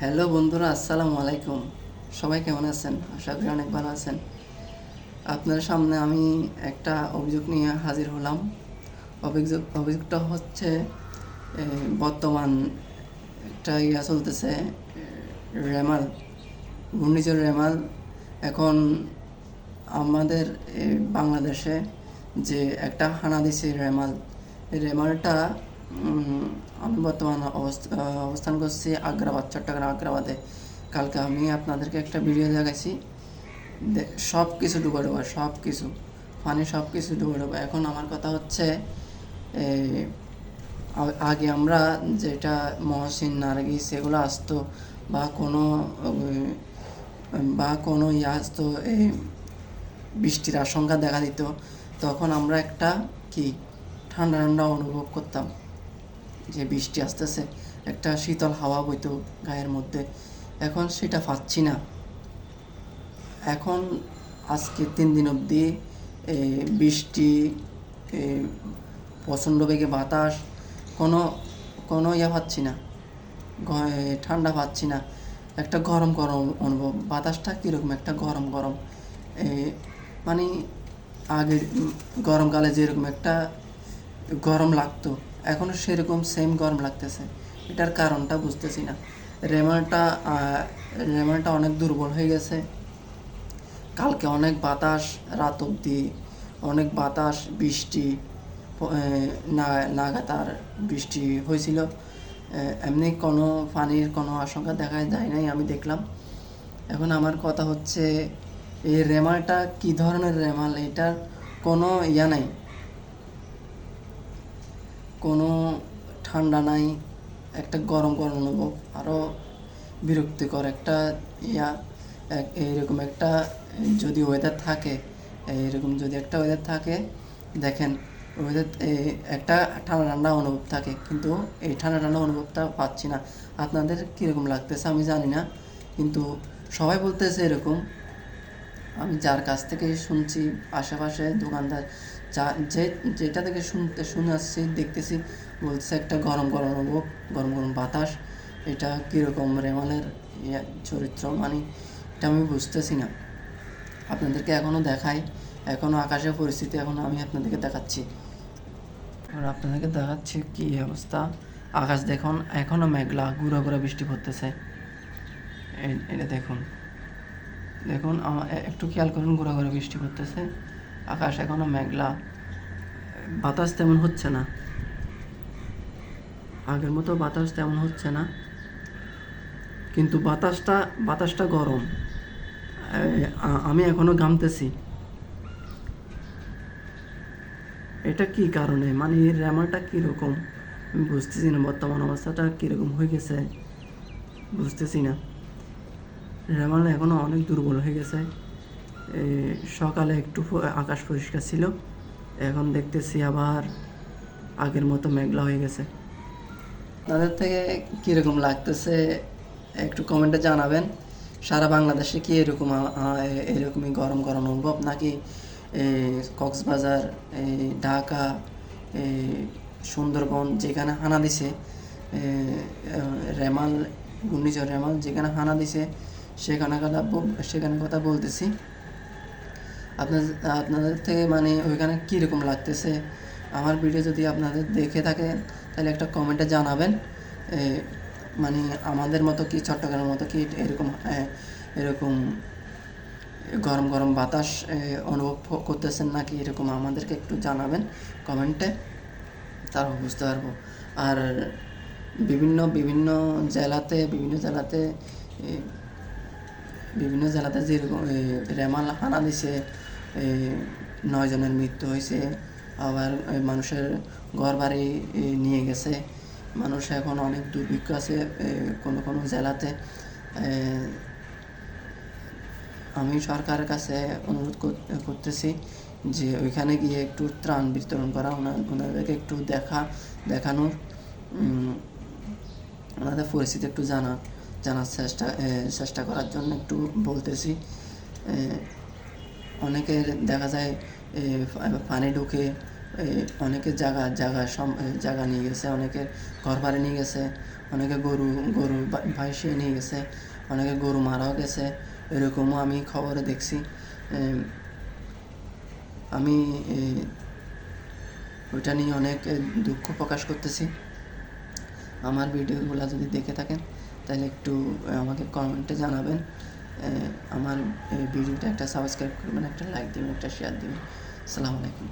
Hello বন্ধুরা, আসসালামু আলাইকুম। সবাই কেমন আছেন? আশা করি অনেক ভালো আছেন। আপনার সামনে আমি একটা অভিযোগ নিয়ে হাজির হলাম। অভিযোগ, অভিযোগটা হচ্ছে বর্তমান একটা ইয়া চলতেছে রেমাল, ঘূর্ণিঝড় রেমাল। এখন আমাদের বাংলাদেশে যে একটা হানা দিছে রেমাল, রেমালটা আমি বর্তমান অবস্থান করছি আগ্রাবাদ, চট্টগ্রাম আগ্রাবাদে। কালকে আমি আপনাদেরকে একটা ভিডিও দেখাইছি। সব কিছু ডুবে ডুবে সব কিছু পানি সব কিছু ডুবে ডুবে। এখন আমার কথা হচ্ছে আগে আমরা যেটা মহসিন, নার্গিস সেগুলো আসতো বা কোনো বা কোনো ইয়ে আসতো এই বৃষ্টির আশঙ্কা দেখা দিত, তখন আমরা একটা কি, ঠান্ডা ঠান্ডা অনুভব করতাম। যে বৃষ্টি আসতেছে, একটা শীতল হাওয়া বইতো গায়ের মধ্যে। এখন সেটা পাচ্ছি না। এখন আজকে তিন দিন অবধি বৃষ্টি প্রচণ্ড বেগে বাতাস, কোনো কোনো ইয়ে পাচ্ছি না। ঠান্ডা পাচ্ছি না। একটা গরম গরম অনুভব। বাতাসটা কীরকম? একটা গরম গরম। মানে আগের গরমকালে যেরকম একটা গরম লাগতো। এখনও সেরকম সেম গরম লাগতেছে। এটার কারণটা বুঝতেছি না। রেমালটা আহ, রেমালটা অনেক দুর্বল হয়ে গেছে। কালকে অনেক বাতাস রাত অবধি অনেক বাতাস বৃষ্টি লাগাতার বৃষ্টি হয়েছিল। এমনি কোনো পানির কোনো আশঙ্কা দেখা যায় নাই আমি দেখলাম। এখন আমার কথা হচ্ছে এই রেমালটা কি ধরনের রেমাল? এটার কোনো ইয়া নাই। কোনো ঠান্ডা নাই, একটা গরম গরম অনুভব আরও বিরক্তিকর একটা ইয়া এইরকম একটা, যদি ওয়েদার থাকে এইরকম যদি একটা ওয়েদার থাকে, দেখেন ওয়েদার একটা ঠান্ডা ঠান্ডা অনুভব থাকে, কিন্তু এই ঠান্ডা ঠান্ডা অনুভবটা পাচ্ছি না। আপনাদের কীরকম লাগতেছে আমি জানি না, কিন্তু সবাই বলতেছে এরকম আমি যার কাছ থেকে শুনছি, আশেপাশে দোকানদার যা, যে, যেটা থেকে শুনতে, শুনে আসছি, দেখতেছি, বলছে একটা গরম গরম অনুভব গরম গরম বাতাস, এটা কীরকম রেমালের চরিত্র? মানে এটা আমি বুঝতেছি না। আপনাদেরকে এখনও দেখাই এখনও আকাশের পরিস্থিতি এখনও আমি আপনাদেরকে দেখাচ্ছি। আর আপনাদেরকে দেখাচ্ছি কী অবস্থা? আকাশ দেখুন এখনও মেঘলা গুঁড়ো গুঁড়ো বৃষ্টি পড়তেছে। এটা দেখুন। দেখুন একটু খেয়াল করুন ঘোরা বৃষ্টি পড়তেছে। আকাশ এখনও মেঘলা। বাতাস তেমন হচ্ছে না। আগের মতো বাতাস তেমন হচ্ছে না। কিন্তু বাতাসটা বাতাসটা গরম। আমি এখনও ঘামতেছি। এটা কি কারণে? মানে এর র্যামারটা কীরকম? আমি বুঝতেছি না, বর্তমান অবস্থাটা কীরকম হয়ে গেছে। বুঝতেছি না। রেমাল এখনও অনেক দুর্বল হয়ে গেছে। সকালে একটু আকাশ পরিষ্কার ছিল। এখন দেখতেছি আবার আগের মতো মেঘলা হয়ে গেছে। তাদের থেকে কীরকম লাগতেছে একটু কমেন্টে জানাবেন। সারা বাংলাদেশে কি এরকম এরকমই গরম গরম অনুভব? নাকি কক্সবাজার ঢাকা সুন্দরবন যেখানে হানা দিছে রেমাল, ঘূর্ণিঝড় রেমাল যেখানে হানা দিছে সেখানে কথা সেখানে কথা বলতেছি। আপনাদের আপনাদের থেকে মানে ওইখানে কীরকম লাগতেছে? আমার ভিডিও যদি আপনাদের দেখে থাকে তাহলে একটা কমেন্টে জানাবেন। মানে আমাদের মতো কি, চট্টগ্রামের মতো কি এরকম এরকম গরম গরম বাতাস অনুভব করতেছেন নাকি এরকম আমাদেরকে একটু জানাবেন কমেন্টে তারপর বুঝতে পারব। আর বিভিন্ন বিভিন্ন জেলাতে বিভিন্ন জেলাতে বিভিন্ন জেলাতে যেরকম রেমাল হানা দিছে এ, নয় জনের মৃত্যু হয়েছে আবার মানুষের ঘর বাড়ি নিয়ে গেছে। মানুষ এখন অনেক দুর্ভিক্ষ আছে কোনো কোনো জেলাতে। আমি সরকারের কাছে অনুরোধ করতেছি যে ওইখানে গিয়ে একটু ত্রাণ বিতরণ করা ওনা- ওনাদেরকে একটু দেখা দেখানোর ওনাদের পরিস্থিতি একটু জানা জানার চেষ্টা চেষ্টা করার জন্য একটু বলতেছি। অনেকের দেখা যায় পানি ঢুকে এ, অনেকের জায়গা জায়গা জায়গা নিয়ে গেছে অনেকের ঘর বাড়ি নিয়ে গেছে অনেকে গরু গরু ভাইসিয়ে নিয়ে গেছে অনেকে গরু মারাও গেছে এরকমও আমি খবরে দেখছি। আমি ওইটা নিয়ে অনেক দুঃখ প্রকাশ করতেছি। আমার ভিডিওগুলো যদি দেখে থাকেন তাহলে একটু আমাকে কমেন্টে জানাবেন। আমার ভিডিওটা একটা সাবস্ক্রাইব করবেন, একটা লাইক দেবেন, একটা শেয়ার দেবেন। সালাম আলাইকুম